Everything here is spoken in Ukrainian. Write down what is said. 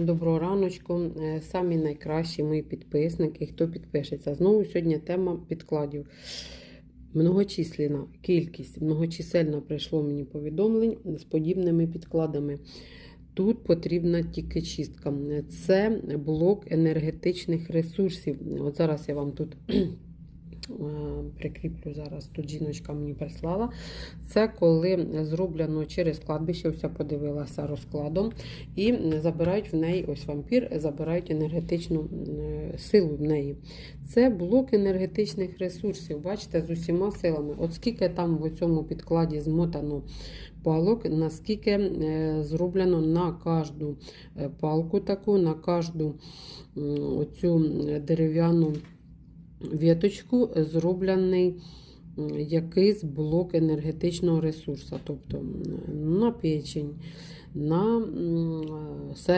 Доброго раночку. Е, Самі найкращі мої підписники, хто підпишеться. Знову сьогодні тема підкладів. Многочисленна кількість, многочисельно прийшло мені повідомлень з подібними підкладами. Тут потрібна тільки чистка. Це блок енергетичних ресурсів. От зараз я вам тут прикріплю зараз. Тут жіночка мені прислала. Це коли зроблено через кладбище, ось подивилася розкладом, і забирають в неї ось вампір, забирають енергетичну е, силу в неї. Це блок енергетичних ресурсів. Бачите, з усіма силами. От скільки там в цьому підкладі змотано палок, наскільки е, зроблено на кожну е, палку таку, на кожну оцю дерев'яну віточку зроблений якийсь блок енергетичного ресурсу, тобто на печень, на м,